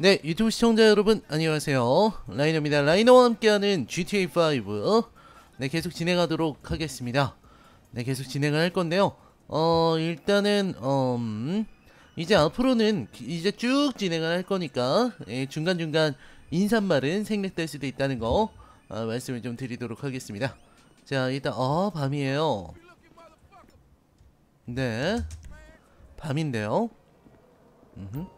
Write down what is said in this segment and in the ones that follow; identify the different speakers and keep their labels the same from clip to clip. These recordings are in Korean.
Speaker 1: 네, 유튜브 시청자 여러분 안녕하세요. 라이너입니다. 라이너와 함께하는 GTA5 네, 계속 진행하도록 하겠습니다. 네, 계속 진행을 할 건데요. 어, 일단은 음, 이제 앞으로는 기- 이제 쭉 진행을 할 거니까 예, 중간중간 인사말은 생략될 수도 있다는 거 아, 말씀을 좀 드리도록 하겠습니다. 자, 일단 어, 밤이에요. 네. 밤인데요. 음흠.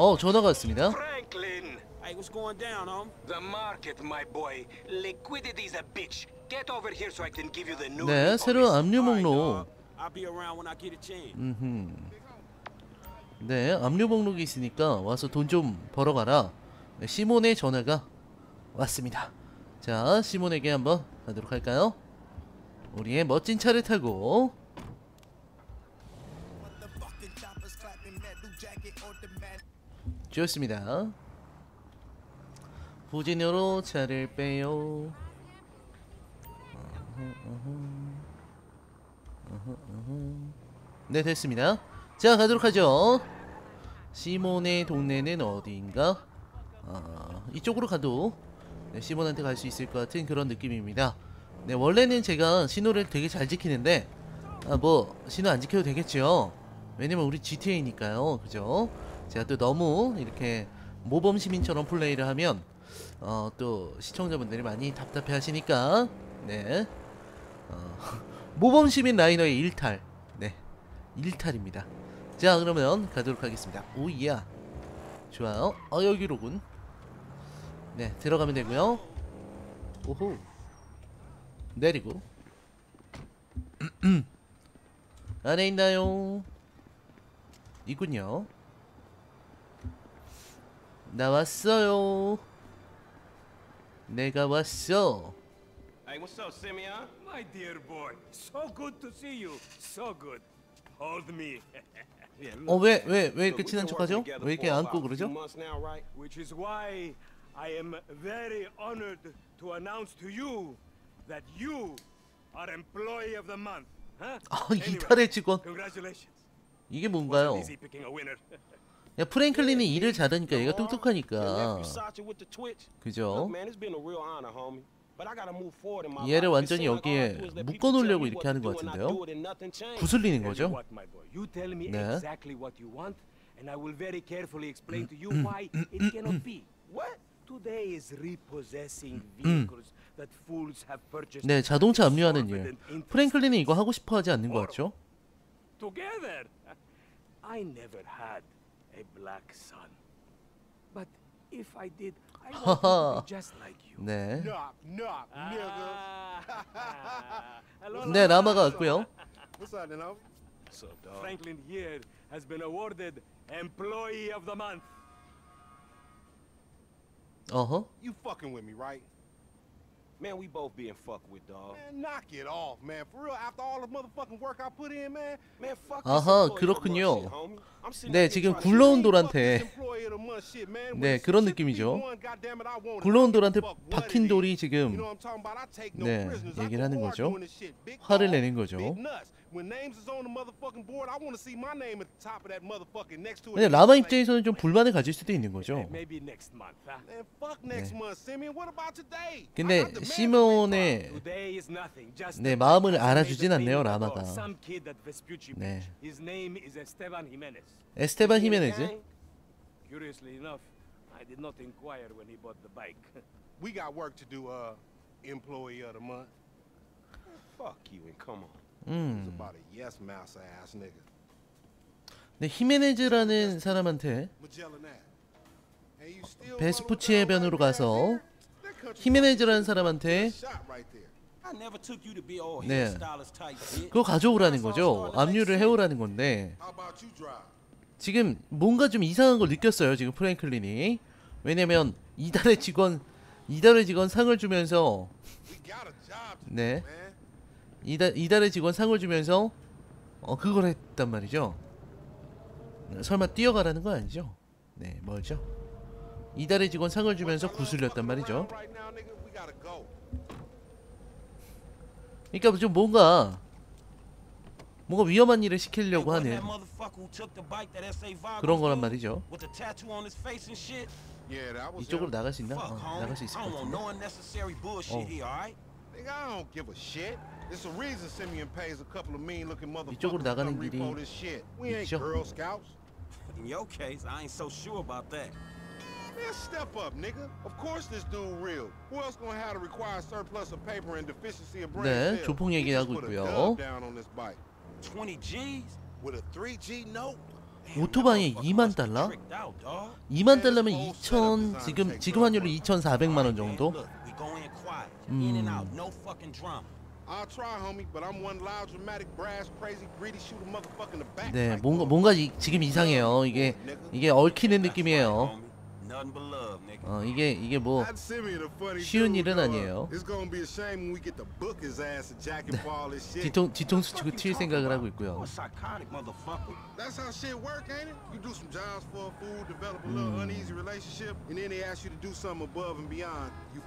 Speaker 1: 어, 전화가 왔습니다.
Speaker 2: Franklin!
Speaker 3: Hey, what's going down, home?
Speaker 2: The market, my boy. Liquidity's a bitch. Get over here so I can give you the new
Speaker 1: 네, 새로운 압류 목록.
Speaker 3: I'll be around when I get a chance.
Speaker 1: 음흠. 네, 압류 목록이 있으니까 와서 돈 좀 벌어 가라. 네, 시몬의 전화가 왔습니다. 자, 시몬에게 한번 가도록 할까요? 우리의 멋진 차를 타고 좋습니다. 후진으로 차를 빼요. 네 됐습니다. 자 가도록 하죠. 시몬의 동네는 어디인가? 아, 이쪽으로 가도 네, 시몬한테 갈 수 있을 것 같은 그런 느낌입니다. 네 원래는 제가 신호를 되게 잘 지키는데 아, 뭐 신호 안 지켜도 되겠죠? 왜냐면 우리 GTA니까요. 그죠 제가 또 너무 이렇게 모범 시민처럼 플레이를 하면 어, 또 시청자분들이 많이 답답해 하시니까 네 어, 모범 시민 라이너의 일탈. 네. 일탈입니다. 자, 그러면 가도록 하겠습니다. 오이야. 좋아요. 어, 여기로군. 네, 들어가면 되고요. 오호. 내리고. 안에 있나요? 있군요. 나 왔어요. 내가 왔어.
Speaker 2: Hey, what's up, Simeon?
Speaker 3: My dear boy, so good to see you. So good. Hold me.
Speaker 2: Yeah,
Speaker 1: 어, 왜, 왜, 왜 이렇게 친한 척하죠? 왜 이렇게 안고 그러죠?
Speaker 3: Which is why I am very honored to announce to you that you are employee of the month.
Speaker 1: 아, 이탈의 직원.
Speaker 3: Congratulations.
Speaker 1: 이게 뭔가요? 야, 프랭클린이 일을 잘하니까 얘가 똑똑하니까. 그죠? 얘를 완전히 여기에 묶어 놓으려고
Speaker 2: tell me
Speaker 1: 이렇게 하는 것 같은데요? 구슬리는 거죠? 네.
Speaker 3: exactly what you want, and I will very carefully explain to
Speaker 1: 음,
Speaker 3: you why it cannot be. What? Today is repossessing vehicles that fools have purchased.
Speaker 1: 음. 네, 자동차 압류하는 일. 프랭클린이 이거 하고 싶어 하지 않는 것 같죠?
Speaker 3: Together. I never had a black son. But if I did, I want to be just like you.
Speaker 1: 네.
Speaker 4: Knock, knock, nigga.
Speaker 3: Ah. Hello,
Speaker 1: 네,
Speaker 3: Lama.
Speaker 1: 라마가 왔고요.
Speaker 4: What's up, then, homie?
Speaker 2: What's up, dog?
Speaker 3: Franklin here has been awarded Employee of the Month.
Speaker 1: 어허.
Speaker 4: You fucking with me, right?
Speaker 2: Man, we both being fucked with, dog.
Speaker 4: Man, knock it off, man. For real, after all the motherfucking work I put in, man.
Speaker 2: Man, fuck
Speaker 1: 아하, 그렇군요. 네, 지금 굴러온 돌한테. 네, 그런 느낌이죠. 굴러온 돌한테 박힌. 돌이 지금 네, 얘기를 하는 거죠. 화를 내는 거죠.
Speaker 4: Big nuts. When names is on the motherfucking board, I want to see my name at the top of that motherfucking next to it.
Speaker 1: 근데 라마 입장에서는 좀 불만을 가질 수도 있는 거죠.
Speaker 3: Maybe next month. Huh?
Speaker 4: Man, fuck next month, Simeon. What about today? I
Speaker 1: 근데 시몬의
Speaker 3: Today is nothing. Just
Speaker 1: 네,
Speaker 3: a-
Speaker 1: 마음을 알아주진 않네요, 라마가. 네.
Speaker 3: Beach. His name is Esteban Jimenez.
Speaker 1: 에스테반 히메네즈.
Speaker 2: gang?
Speaker 3: Curiously enough, I did not inquire when he bought the bike.
Speaker 4: We got work to do, uh, employee of the month.
Speaker 2: Fuck you and come on.
Speaker 1: 음. 네, 히메네즈라는 사람한테
Speaker 4: Magellan that. And you still
Speaker 1: 베스푸치
Speaker 4: wanna look
Speaker 1: 해변으로
Speaker 4: down right
Speaker 1: 가서 히메네즈라는 사람한테
Speaker 4: shot right there.
Speaker 2: I never took you to be all
Speaker 1: 네. 그거 가져오라는 거죠. 압류를. 해오라는 건데
Speaker 4: How about you drive?
Speaker 1: 지금 뭔가 좀 이상한 걸 느꼈어요. 지금 프랭클린이 왜냐면 이달의 직원 이달의 직원 상을 주면서
Speaker 4: We got a job to
Speaker 1: 네. 이달 이달의 직원 상을 주면서 어 그걸 했단 말이죠. 네, 설마 뛰어가라는 건 아니죠? 네 뭐죠? 이달의 직원 상을 주면서 구슬렸단 말이죠. 그러니까 좀 뭔가 뭔가 위험한 일을 시키려고 하는 그런 거란 말이죠. 이쪽으로. 나갈 수 있나? 어. 나갈 수 있을 것 같은데.
Speaker 2: no
Speaker 1: Oh.
Speaker 4: It's a reason Simeon pays a couple of mean-looking motherfuckers
Speaker 1: 이쪽으로
Speaker 4: to
Speaker 1: 나가는
Speaker 4: come
Speaker 1: 길이
Speaker 4: repo this shit. We ain't? Girl Scouts.
Speaker 2: In your case, I ain't so sure about that.
Speaker 4: Man, step up, nigga. Of course this dude real. Who else gonna have to require surplus of paper and deficiency of brain
Speaker 1: 네? 조폭 얘기하고 있고요.
Speaker 4: down on this bike.
Speaker 2: 20 G's?
Speaker 4: With a 3G note.
Speaker 1: 오토바이에 2만 달러? 2만 달러면 2천 지금 지금 환율로 2,400만 원 정도? 음.
Speaker 2: No fucking drama.
Speaker 4: I'll try, homie, but I'm one loud, dramatic, brass, crazy, greedy, shoot a motherfucker in the back.
Speaker 1: 네, 뭔가. 뭔가 이, 지금 이상해요. 이게 이게 얽히는 느낌이에요. 어, 이게 이게 뭐 쉬운 일은. 아니에요.
Speaker 4: Shit.
Speaker 1: 뒤통 뒤통수 치고 튈 생각을 하고? 있고요.
Speaker 2: You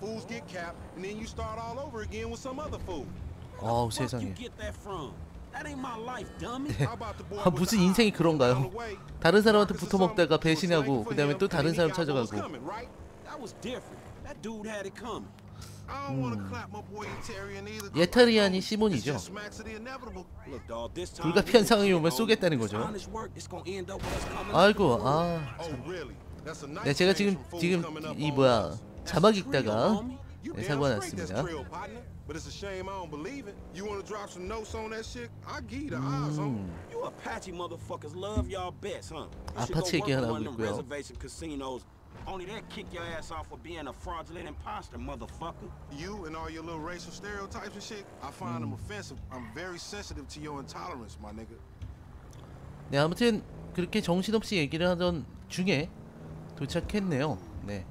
Speaker 4: fools get capped, and then you start all over again with some other fool.
Speaker 1: 어우 세상에. 아, 무슨 인생이? 그런가요? 다른 사람한테
Speaker 4: Marcus or
Speaker 1: 붙어 먹다가
Speaker 4: something was
Speaker 1: 배신하고 그 다음에
Speaker 4: him,
Speaker 1: 또 다른 사람 찾아가고.
Speaker 4: either.
Speaker 1: 예타리안이 시몬이죠. 불가피한 상황이 오면 쏘겠다는. 거죠. 아이고. 아
Speaker 4: Oh,
Speaker 1: 네, 제가 지금 지금 이 뭐야. 자막 읽다가 네, 사고가 났습니다.
Speaker 4: trill, partner. But it's a shame I don't believe it. You want to drop some notes on that shit? I give you the eyes, homie.
Speaker 1: 음,
Speaker 2: You Apache motherfuckers love y'all bets, huh? You should
Speaker 1: 아파치
Speaker 2: them
Speaker 1: 있고요.
Speaker 2: reservation casinos. Only they kick your ass off for being a fraudulent imposter, motherfucker.
Speaker 4: You and all your little racial stereotypes and shit, I find them offensive. I'm very sensitive to your intolerance, my nigga.
Speaker 1: 네 아무튼 그렇게 정신없이 얘기를 하던 중에 도착했네요. 네.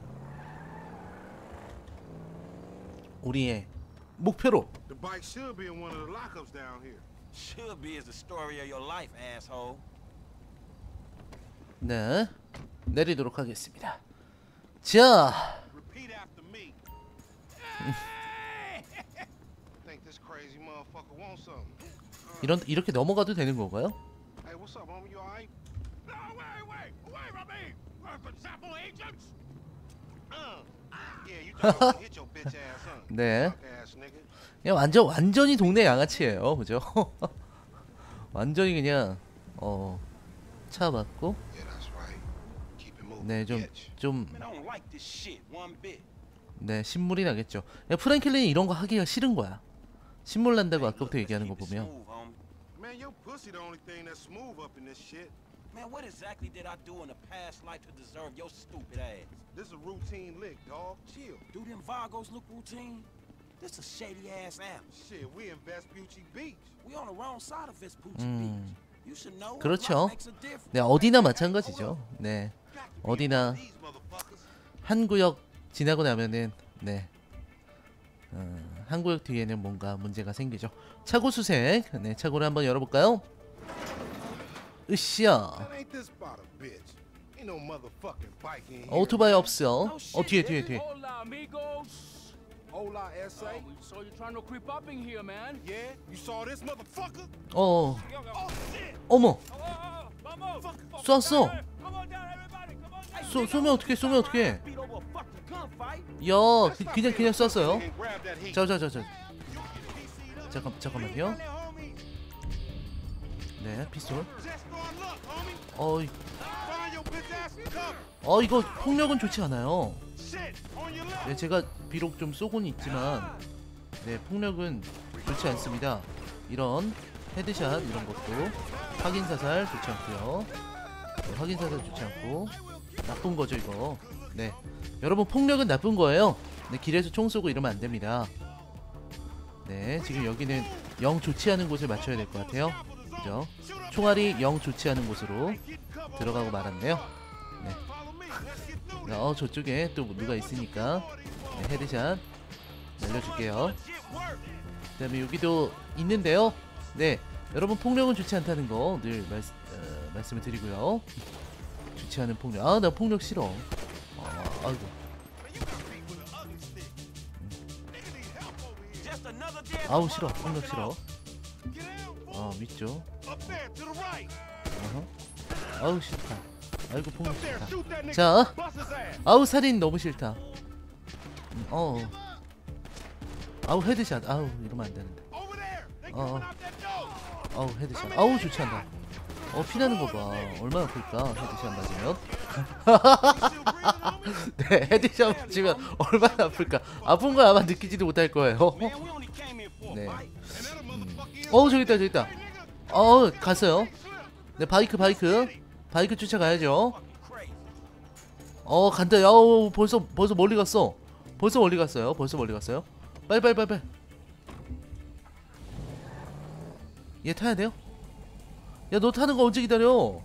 Speaker 1: 우리의 목표로
Speaker 4: The bike should be in one of the lockups down here.
Speaker 2: Should be is the story of your life, asshole.
Speaker 1: 네 내리도록 하겠습니다. 자,
Speaker 4: Repeat after me. Think this crazy motherfucker wants something.
Speaker 1: 이런 이렇게 넘어가도 되는 건가요?
Speaker 4: Hey, what's up, homie? You alright?
Speaker 3: No, wait, wait, away from me! Urban Sample agents!
Speaker 4: Uh.
Speaker 1: 네. 그냥 완전 완전히 동네 양아치예요, 그죠? 완전히 그냥 어 차 맞고
Speaker 4: it moving.
Speaker 1: 네 좀. 좀. 네, 신물이 나겠죠. 야, 프랭클린이 이런 거 하기가 싫은 거야. 신물 난다고 아까부터 얘기하는 거 보면.
Speaker 4: Man,
Speaker 2: what exactly did I do in a past life to deserve your stupid ass?
Speaker 4: This a routine lick, dog. Chill.
Speaker 2: Do them Vagos look routine? This a shady ass alley.
Speaker 4: Shit, we in Vespucci Beach.
Speaker 2: We on the wrong side of Vespucci
Speaker 1: 음.
Speaker 2: Beach. You should know.
Speaker 1: 그렇죠.
Speaker 2: lot makes a difference.
Speaker 1: 네, 어디나 마찬가지죠. 네. 어디나
Speaker 4: These motherfuckers.
Speaker 1: 한 구역 지나고 나면은 네. 어, 한 구역 뒤에는 뭔가 문제가 생기죠. 차고 수색. 네, 차고를 한번 열어 볼까요?
Speaker 4: Here.
Speaker 1: 오토바이 없어. 어 뒤에 뒤에. 뒤에.
Speaker 3: Oh?
Speaker 1: 어.
Speaker 4: Oh!
Speaker 1: 어머.
Speaker 3: Oh, oh, oh!
Speaker 1: 쐈어. 쏘 쏘면 어떻게 쏘면 어떻게? 야, 그, 그냥 그냥 쐈어요. 자자자자. 잠깐 잠깐만요. 네, 피스톨.
Speaker 4: Homie.
Speaker 1: 어. 어 이거 폭력은 좋지 않아요. 네, 제가 비록 좀 쏘곤 있지만 네, 폭력은 좋지 않습니다. 이런 헤드샷 이런 것도 확인 사살 좋지 않고요. 네, 확인 사살 좋지 않고 나쁜 거죠 이거. 네, 여러분 폭력은 나쁜 거예요. 네, 길에서 총 쏘고 이러면 안 됩니다. 네, 지금 여기는 영 좋지 않은 곳을 맞춰야 될 것 같아요. 그죠? 총알이 영 좋지 않은 곳으로 들어가고 말았네요. 네. 네, 어 저쪽에 또 누가 있으니까 네, 헤드샷 날려줄게요. 그 다음에 여기도 있는데요. 네, 여러분 폭력은 좋지 않다는 거늘 어, 말씀을 드리고요. 좋지 않은 폭력. 아, 나 폭력 싫어. 아, 아이고.
Speaker 2: Dead
Speaker 1: 아우 싫어. 폭력 싫어. 어
Speaker 4: right.
Speaker 1: 어허. 아우 싫다 아이고
Speaker 4: there,
Speaker 1: 싫다. 자. 아우 살인 너무 싫다 음, 어 아우 헤드샷 아우 이러면 안 되는데 Uh-uh.
Speaker 4: door.
Speaker 1: 아우 헤드샷 아우 좋지 않다 어 피나는 거봐 얼마나 아플까 헤드샷 맞으면? 네 헤드샷 맞으면 얼마나 아플까 아픈 걸 아마 느끼지도 못할 거예요 네. 어 저기 있다 저기 있다. 어 갔어요 네 바이크 바이크 바이크 쫓아가야죠. 어 간다 야우 벌써 벌써 멀리 갔어 벌써 멀리 갔어요 벌써 멀리 갔어요 빨리 빨리 빨리 빨리 얘 타야 돼요? 야 너 타는 거 언제 기다려?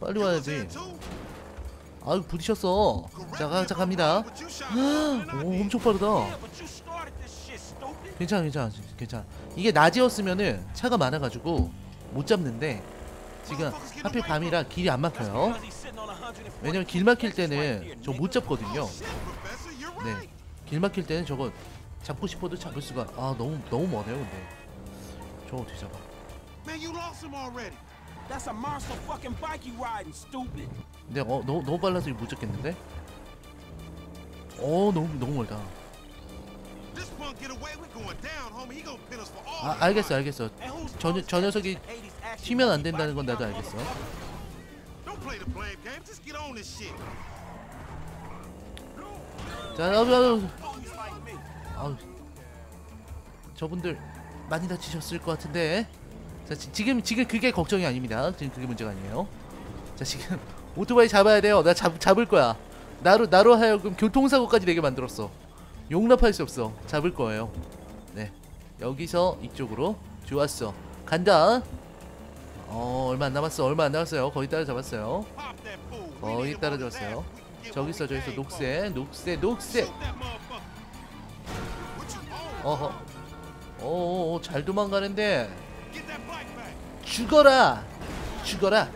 Speaker 1: 빨리 와야지? 아유 부딪혔어 자, 자 갑니다 오. 엄청 빠르다 괜찮아 괜찮아 괜찮아. 이게 낮이었으면은 차가 많아가지고 못 잡는데 지금 하필 밤이라 길이 안 막혀요.
Speaker 2: Because he's sitting on 140
Speaker 1: 왜냐면 길 막힐 때는 저 못 잡거든요. 네. 길 막힐 때는 저거 잡고 싶어도 잡을 수가 아 너무 너무 머네요 근데. 저거 어떻게 잡아. 근데 어 너무 너무 빨라서 못 잡겠는데? 어 너무 너무 멀다 아 알겠어. 알겠어 저, 녀- 저 녀석이
Speaker 2: 80s action
Speaker 1: 튀면 안 된다는 건 나도 알겠어. 자 아우 아우
Speaker 2: me.
Speaker 1: 아우. 저분들 많이 다치셨을 것 같은데. 자 지, 지금 지금 그게 걱정이 아닙니다. 지금 그게 문제가 아니에요. 자 지금 오토바이 잡아야 돼요. 나 잡, 잡을 거야. 나로 나로 하여금 교통사고까지 내게 만들었어 용납할 수 없어 잡을 거예요 네 여기서 이쪽으로 좋았어 간다 어 얼마 안 남았어 얼마 안 남았어요 거의 따라잡았어요 거의 따라잡았어요 저기 있어 저기 있어. 녹색 녹색 녹색? 어허 어어 잘 도망가는데. 죽어라 죽어라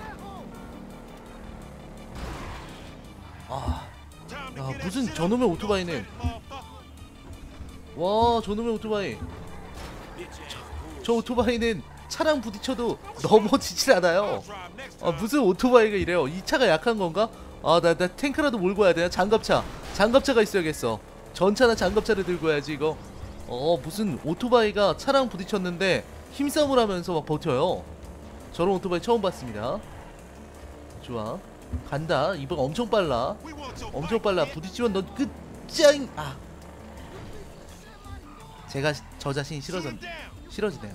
Speaker 1: 아 야, 무슨 저놈의. 오토바이는. 와 저놈의 오토바이. 저 오토바이는 차랑 부딪혀도 넘어지질 않아요. 아. 무슨 오토바이가 이래요? 이 차가 약한 건가? 아나 나 탱크라도 몰고 와야 되나? 장갑차. 장갑차가 있어야겠어. 전차나 장갑차를 들고 와야지 이거. 어 무슨 오토바이가 차랑 부딪혔는데 힘싸움을 하면서 막 버텨요. 저런 오토바이 처음 봤습니다. 좋아. 간다. 이번 엄청 빨라. 엄청 빨라. 부딪히면 넌 끝장 아 제가 저 자신이 싫어졌. 싫어지네요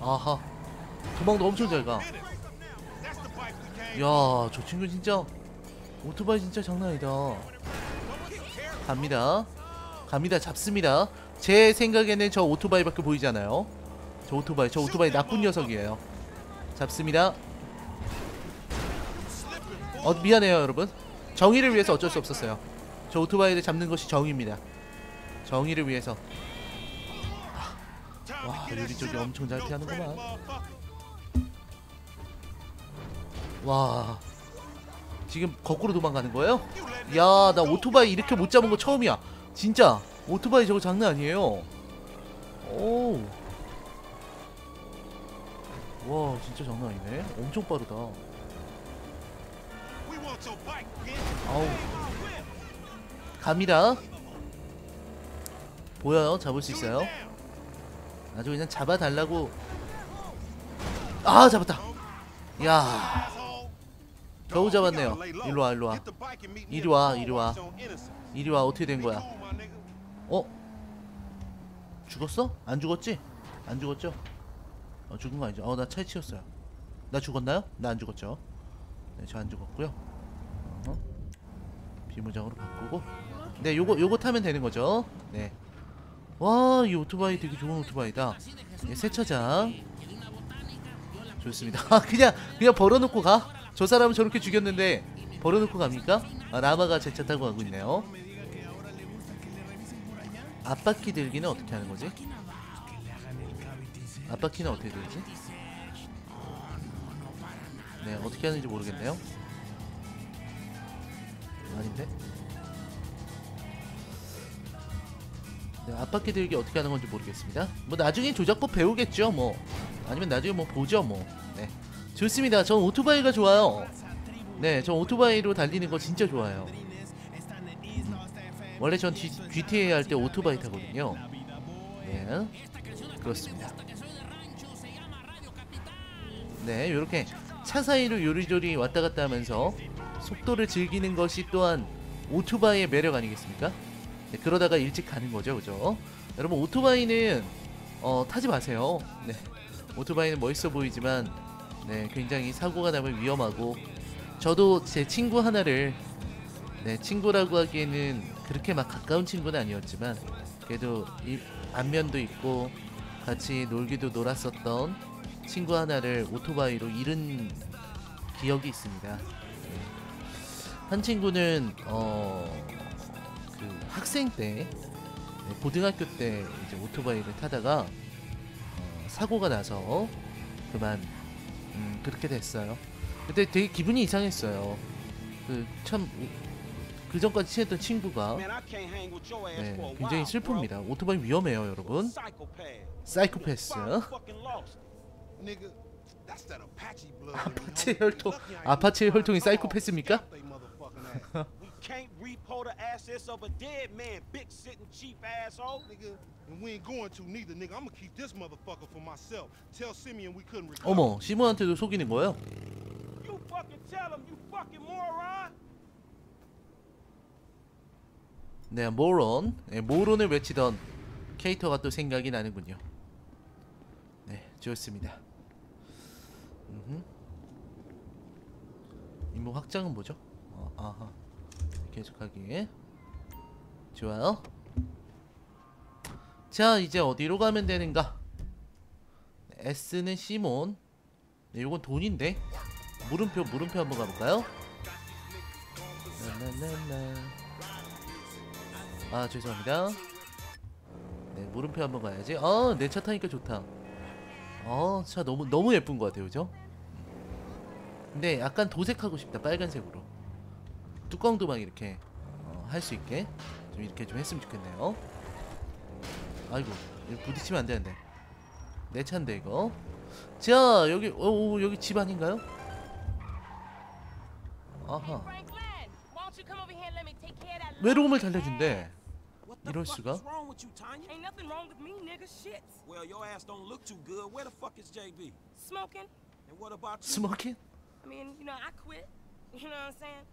Speaker 1: 아하 도망도 엄청 잘가
Speaker 4: Hit it. That's the bike we came
Speaker 1: 야, 저 친구 진짜 오토바이 진짜 장난 아니다. 갑니다. 갑니다. 잡습니다. 제 생각에는 저 오토바이밖에 보이지 않아요. 저 오토바이, 저 오토바이 나쁜 녀석이에요. 잡습니다. 어, 미안해요, 여러분. 정의를 위해서 어쩔 수 없었어요. 저 오토바이를 잡는 것이 정의입니다. 정의를 위해서.
Speaker 4: Time
Speaker 1: 와, 유리 쪽이. 엄청 잘 피하는구만. 와. 지금 거꾸로 도망가는 거예요? 야, 나. 오토바이 이렇게 못 잡은 거 처음이야. 진짜. 오토바이 저거 장난 아니에요. 오. 와, 진짜 장난 아니네. 엄청 빠르다. 아우. 갑니다. 보여요? 잡을 수 있어요? 아주 그냥 잡아달라고. 아, 잡았다. 야. 겨우 잡았네요.
Speaker 4: gotta lay low.
Speaker 1: 일로 와, 일로 와.
Speaker 4: Get the bike and meet me
Speaker 1: 이리
Speaker 4: at
Speaker 1: 와,
Speaker 4: the
Speaker 1: 이리
Speaker 4: car
Speaker 1: 와.
Speaker 4: wash on Innocent.
Speaker 1: 이리 와. 어떻게 된
Speaker 4: Be
Speaker 1: 거야?
Speaker 4: cool, my nigga.
Speaker 1: 어? 죽었어? 안 죽었지? 안 죽었죠? 어, 죽은 거 아니죠? 어, 나 차에 치였어요. 나 죽었나요? 나 안 죽었죠? 네, 저 안 죽었고요. 어? 비무장으로 바꾸고. 네, 요거 요거 타면 되는 거죠? 네. 와, 이 오토바이 되게 좋은 오토바이다. 예, 세차장. 좋습니다. 아, 그냥 그냥 벌어놓고 가. 저 사람은 저렇게 죽였는데 벌어놓고 갑니까? 아, 라마가 제 차 타고 가고 있네요. 앞바퀴 들기는 어떻게 하는 거지? 앞바퀴는 어떻게 들지? 네, 어떻게 하는지 모르겠네요. 아닌데? 네, 앞바퀴 들기 어떻게 하는 건지 모르겠습니다. 뭐 나중에 조작법 배우겠죠, 뭐. 아니면 나중에 뭐 보죠, 뭐. 네. 좋습니다. 전 오토바이가 좋아요. 네, 전 오토바이로 달리는 거 진짜 좋아요. 원래 전 GTA 할 때 오토바이 타거든요. 네, 그렇습니다. 네, 이렇게 차 사이로 요리조리 왔다 갔다 하면서 속도를 즐기는 것이 또한 오토바이의 매력 아니겠습니까? 네, 그러다가 일찍 가는 거죠, 그죠? 여러분 오토바이는 어, 타지 마세요. 네, 오토바이는 멋있어 보이지만 네, 굉장히 사고가 나면 위험하고 저도 제 친구 하나를 네, 친구라고 하기에는 그렇게 막 가까운 친구는 아니었지만 그래도 이 안면도 있고 같이 놀기도 놀았었던 친구 하나를 오토바이로 잃은 기억이 있습니다. 네. 한 친구는 어, 그 학생 때 네, 고등학교 때 이제 오토바이를 타다가 어, 사고가 나서 그만 음, 그렇게 됐어요. 그때 되게 기분이 이상했어요. 그참 그 전까지 친했던 친구가 네, 굉장히 슬픕니다. 오토바이 위험해요, 여러분. 사이코패스. 아파치 혈통, 아파치 혈통이 사이코패스입니까?
Speaker 2: Can't repo the assets of a dead man, big sitting cheap asshole.
Speaker 4: Nigga, and we ain't going to neither, nigga. I'm gonna keep this motherfucker for myself. Tell Simeon we couldn't recover.
Speaker 1: 어머, 시몬한테도 속이는 거예요?
Speaker 2: You fucking tell him, you fucking moron.
Speaker 1: 네, 모론. 네, 모론을 외치던 캐릭터가 또 생각이 나는군요. 네, 좋습니다. 음흠. 임무 확장은 뭐죠? 어, 아하. 계속하기. 좋아요. 자, 이제 어디로 가면 되는가? S는 시몬. 네, 요건 돈인데. 물음표, 물음표 한번 가볼까요? 나나나나. 아 죄송합니다. 네 물음표 한번 가야지. 아내 차 타니까 좋다. 어차 너무 너무 예쁜 것 같아요, 그죠? 근데 약간 도색하고 싶다 빨간색으로. 뚜껑도 막 이렇게 어, 할 수 있게 좀 이렇게 좀 했으면 좋겠네요. 아이고 이거 부딪히면 안 되는데. 내 차인데 이거. 자 여기 어 어, 여기 집 아닌가요? 아하. 외로움을 달래준대. 이럴 수가?
Speaker 2: is wrong with you, Tanya?
Speaker 5: Ain't nothing wrong with me, nigga. Shit.
Speaker 2: Well, your ass don't look too good. Where the fuck is JB?
Speaker 5: Smoking.
Speaker 2: And what about you?
Speaker 1: 스모킹?
Speaker 5: I mean, you know, I quit. You know what I'm saying?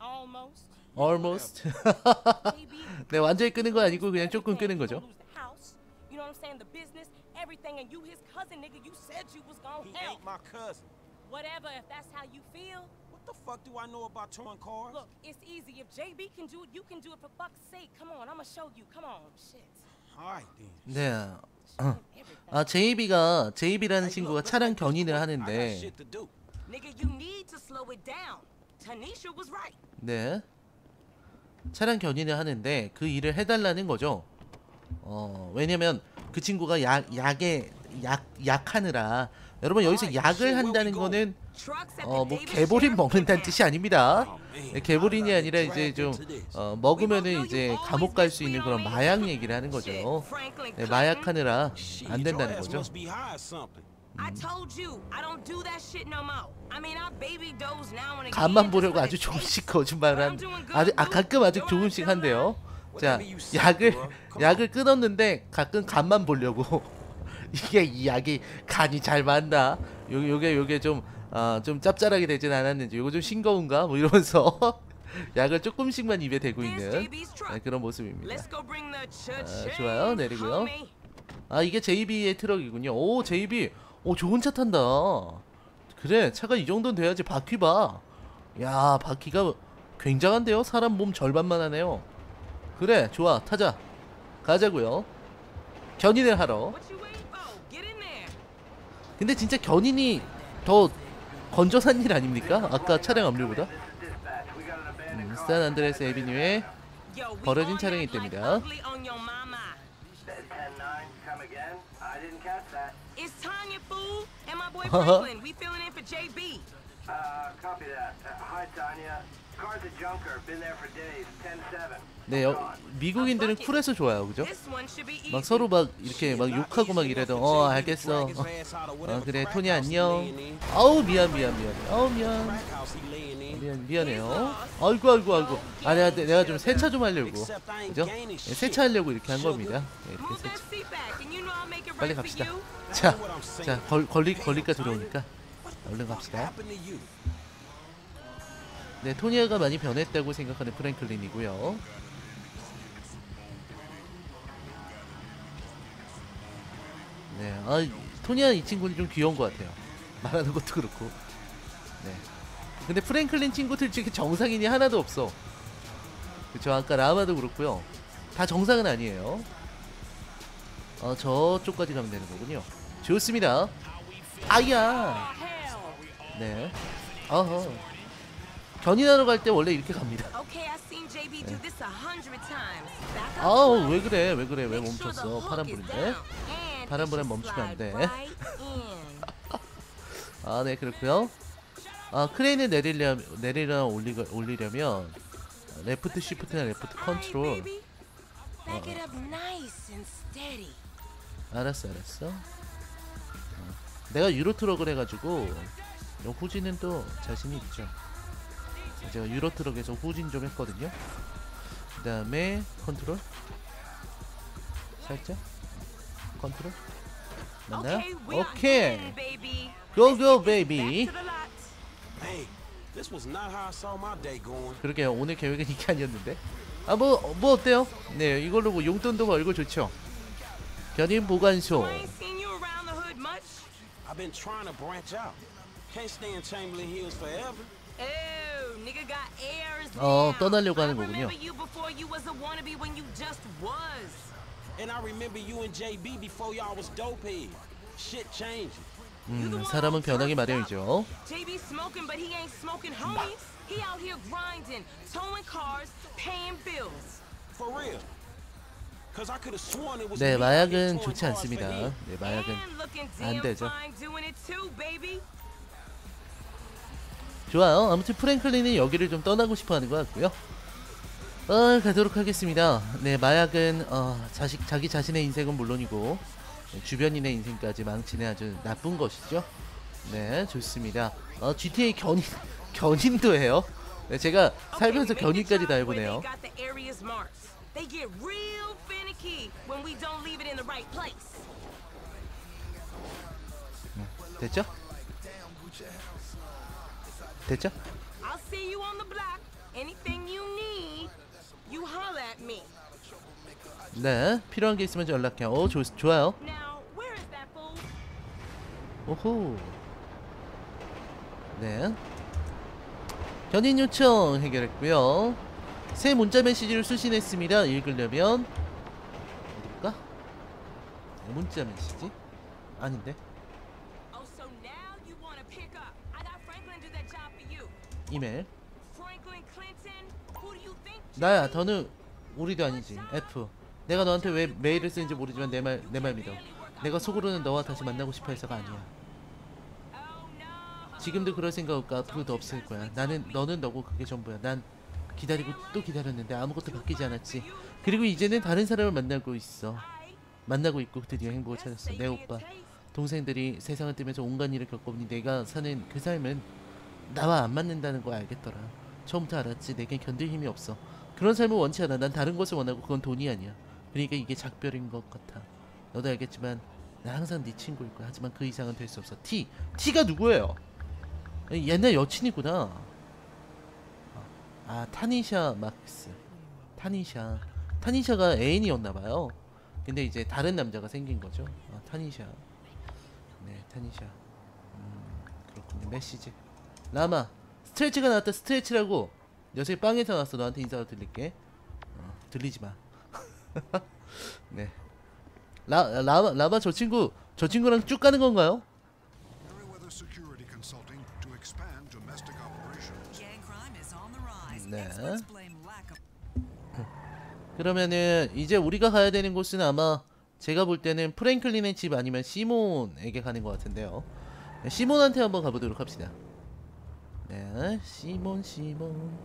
Speaker 5: Almost.
Speaker 1: Almost.
Speaker 5: JB.
Speaker 1: 네 완전히 끄는 거 아니고 그냥 조금 끄는
Speaker 5: everything. You
Speaker 1: 거죠.
Speaker 5: gonna lose the house. You know what I'm saying? The business, everything, and you his cousin, nigga. You said you was gonna
Speaker 2: He
Speaker 5: help.
Speaker 2: ain't my cousin.
Speaker 5: Whatever, if that's how you feel.
Speaker 2: What the fuck do I know about towing cars?
Speaker 5: Look, it's easy. If JB can do it, you can do it for fuck's sake. Come on, I'ma show you. Come on, shit.
Speaker 2: All right then.
Speaker 1: 네.
Speaker 5: Shit, everything.
Speaker 1: 아 JB가 JB라는
Speaker 2: Hey,
Speaker 1: 친구가
Speaker 2: look, let's
Speaker 1: 차량
Speaker 2: make this
Speaker 1: 견인을
Speaker 2: quick. I got
Speaker 1: 하는데
Speaker 2: shit to do.
Speaker 5: Nigga, you need to slow it down. Tanisha was right.
Speaker 1: 네 차량 견인을 하는데 그 일을 해달라는 거죠. 어 왜냐면 그 친구가 약 약에 약 약하느라 여러분 여기서 약을 한다는 거는 어 뭐 개보린 먹는다는. 뜻이 아닙니다.
Speaker 2: Oh,
Speaker 1: 개보린이 아니라 이제 좀. 어, 먹으면은 이제 감옥 갈 수 있는 그런 마약 얘기를 하는 거죠. 네, 마약하느라 안 된다는 거죠.
Speaker 2: Must be high or something.
Speaker 5: I told you, I don't do that shit no more. I mean, I baby doze now and again.
Speaker 1: 간만 보려고 아주 조금씩. 거짓말을 한
Speaker 5: But I'm doing good,
Speaker 1: 아주 아. 가끔 아주
Speaker 5: Your
Speaker 1: 조금씩 한대요. 자 약을 약을 끊었는데 가끔 간만 보려고 이게 이 약이 간이 잘 맞나? 요 요게 요게 좀 아, 좀 짭짤하게 되진 않았는지 요거 좀 싱거운가? 뭐 이러면서 약을 조금씩만 입에 대고 있는. 네, 그런 모습입니다. 아, 좋아요. 내리고요. 아 이게 JB의 트럭이군요. 오 JB, 오 좋은 차 탄다. 그래 차가 이 정도는 돼야지 바퀴 봐. 야 바퀴가 굉장한데요. 사람 몸 절반만 하네요. 그래 좋아 타자. 가자고요. 견인을 하러. 근데 진짜 견인이 더 건조한 일 아닙니까? 아까 차량 압류보다. 음, 산 안드레스 에비뉴에 버려진 차량이 있답니다. Uh-huh.
Speaker 5: Franklin. We filling in for JB.
Speaker 6: Uh, copy that. Uh, hi, Tanya. Car's a junker. Been there for days. 10-7.
Speaker 1: 네, 여, 미국인들은 쿨해서 좋아요, 그죠? 막 서로 막 이렇게 막 욕하고 막 이래도 어 알겠어. 어, 어, 그래 토니 안녕. 아우 미안 미안 미안. 아우 미안. 미안 미안해요. 아이고 아이고 아이고. 아 내가 내가 좀 세차 좀 하려고. 그죠? 네, 세차하려고 이렇게 한 겁니다. 네, 이렇게 세차. 빨리 갑시다. 자, 자 걸, 걸리 걸리까 들어오니까 얼른 갑시다. 네, 토니아가 많이 변했다고 생각하는 프랭클린이고요. 네, 아 토니아 이 친구는 좀 귀여운 것 같아요. 말하는 것도 그렇고. 네. 근데 프랭클린 친구들 중에 정상인이 하나도 없어. 그쵸 아까 라마도 그렇고요. 다 정상은 아니에요. 어 저쪽까지 가면 되는 거군요. 좋습니다. 아야.
Speaker 5: Oh.
Speaker 1: 네. 어허. 견인하러 갈 때 원래 이렇게 갑니다.
Speaker 5: Up
Speaker 1: 아우. 왜 그래 왜 그래 왜 멈췄어 파란불인데
Speaker 5: should
Speaker 1: 멈추면 안
Speaker 5: slide
Speaker 1: 돼.
Speaker 5: right in.
Speaker 1: 아네 그렇고요 아 크레인을 내리려 내리려 올리 올리려면 레프트 시프트나 레프트 컨트롤
Speaker 5: steady.
Speaker 1: 알았어 알았어 어, 내가 유로 트럭을 해가지고 요 후진은 또 자신이 있죠. 제가 유로 트럭에서 후진 좀 했거든요. 그 다음에 컨트롤. 살짝? 컨트롤? 맞나요? 오케이.
Speaker 7: day going.
Speaker 1: 그러게요. 오늘 계획은 이게 아니었는데. 아뭐뭐 어때요? 네 이걸로 뭐 용돈도 벌고 좋죠. 견인 보관소
Speaker 7: I've been trying to branch out. Can't stay in Chamberlain Hills forever.
Speaker 5: Oh, nigga got airs
Speaker 1: 어,
Speaker 5: now.
Speaker 1: 떠나려고
Speaker 5: I
Speaker 1: 하는 거군요.
Speaker 5: remember you before you was a wannabe when you just was.
Speaker 7: And I remember you and JB before y'all was dopehead. Shit changing.
Speaker 5: You the
Speaker 1: 음,
Speaker 5: one
Speaker 1: 사람은
Speaker 5: who
Speaker 1: 변하기
Speaker 5: turned
Speaker 1: 마련이죠
Speaker 5: up. JB smoking, but he ain't smoking homies. He out here grinding, towing cars, paying bills.
Speaker 7: For real.
Speaker 1: 네
Speaker 7: here
Speaker 1: 마약은 좋지 않습니다. 네 마약은 안 되죠. 좋아요. 아무튼 프랭클린은 여기를 좀 떠나고 싶어 하는 것 같고요. 어 가도록 하겠습니다. 네 마약은 어, 자식, 자기 자신의 인생은 물론이고 네, 주변인의 인생까지 망치는 아주 나쁜 것이죠. 네 좋습니다. 어, GTA 견인 견인도 해요. 네, 제가 살면서 견인까지 다 해보네요
Speaker 5: They get real finicky when we don't leave it in the right place.
Speaker 1: 됐죠? 됐죠?
Speaker 5: I'll see you on the block. Anything you need, you holler at me.
Speaker 1: 네 필요한 게 있으면 연락해요 오 좋, 좋아요
Speaker 5: Now, where is that fool?
Speaker 1: 오호. 네. 견인 요청 해결했고요. 새 문자 메시지를 수신했습니다. 읽으려면 어딜까? 네, 문자 메시지? 아닌데.
Speaker 5: Oh.
Speaker 1: 이메일. 나야. 더는 우리도 아니지. F. 내가 너한테 왜 메일을 쓰는지 모르지만 내 말 내 말 믿어. 내가 속으로는 너와 다시 만나고 싶어 해서가 아니야.
Speaker 5: Oh.
Speaker 1: 지금도 그럴 생각 없고 앞으로도 없을 거야. 나는 너는 너고 그게 전부야. 난 기다리고 또 기다렸는데 아무것도 바뀌지 않았지. 그리고 이제는 다른 사람을 만나고 있어. 만나고 있고 드디어 행복을 찾았어. 내 오빠. 동생들이 세상을 뜨면서 온갖 일을 겪어보니 내가 사는 그 삶은 나와 안 맞는다는 걸 알겠더라. 처음부터 알았지. 내겐 견딜 힘이 없어. 그런 삶을 원치 않아. 난 다른 것을 원하고 그건 돈이 아니야. 그러니까 이게 작별인 것 같아. 너도 알겠지만 나 항상 네 친구일 거야. 하지만 그 이상은 될 수 없어. T. T가 누구예요? 옛날 여친이구나. 아 타니샤 막스. 타니샤. 타니샤가 애인이었나봐요. 근데 이제 다른 남자가 생긴 거죠. 아, 타니샤. 네, 타니샤. 음, 그렇군요. 메시지. 라마. 스트레치가 나왔다. 스트레치라고. 녀석이 빵에서 나왔어. 너한테 인사가 들릴게. 어, 들리지 마. 네. 라 라마 라마 저 친구 저 친구랑 쭉 가는 건가요? 네. 그러면은 이제 우리가 가야 되는 곳은 아마 제가 볼 때는 프랭클린의 집 아니면 시몬에게 가는 것 같은데요. 네, 시몬한테 한번 가보도록 합시다. 네, 시몬 시몬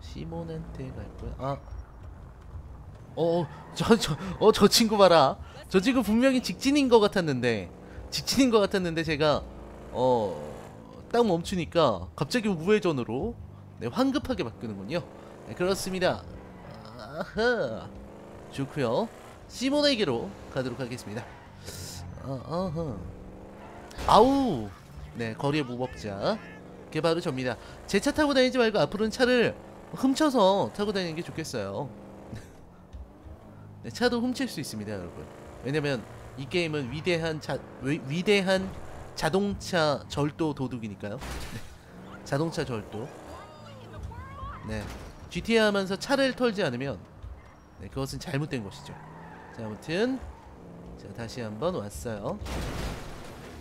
Speaker 1: 시몬한테 갈 거야. 아. 어, 저, 저, 어, 저 친구 봐라. 저 친구 분명히 직진인 것 같았는데, 직진인 것 같았는데, 제가, 어, 딱 멈추니까, 갑자기 우회전으로, 네, 황급하게 바꾸는군요. 네, 그렇습니다. 아하. 좋고요 시몬에게로 가도록 하겠습니다. 어, 어허. 아우! 네, 거리의 무법자. 그게 바로 접니다. 제 차 타고 다니지 말고 앞으로는 차를 훔쳐서 타고 다니는 게 좋겠어요. 네, 차도 훔칠 수 있습니다, 여러분. 왜냐면 이 게임은 위대한 자 위, 위대한 자동차 절도 도둑이니까요. 네. 자동차 절도. 네. GTA 하면서 차를 털지 않으면 네, 그것은 잘못된 것이죠. 자, 아무튼 자, 다시 한번 왔어요.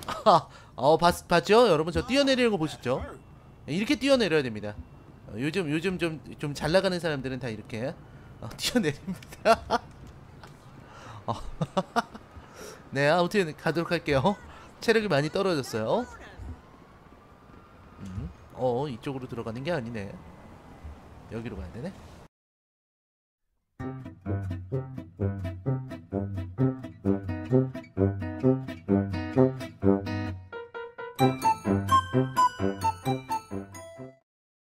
Speaker 1: 아, 어, 봤, 봤죠? 여러분 저 뛰어내리는 거 보셨죠? 네, 이렇게 뛰어내려야 됩니다. 어, 요즘 요즘 좀 좀 잘 나가는 사람들은 다 이렇게 어, 뛰어내립니다. 어, 네, 아무튼 가도록 할게요. 체력이 많이 떨어졌어요. 음, 어, 이쪽으로 들어가는 게 아니네. 여기로 가야 되네.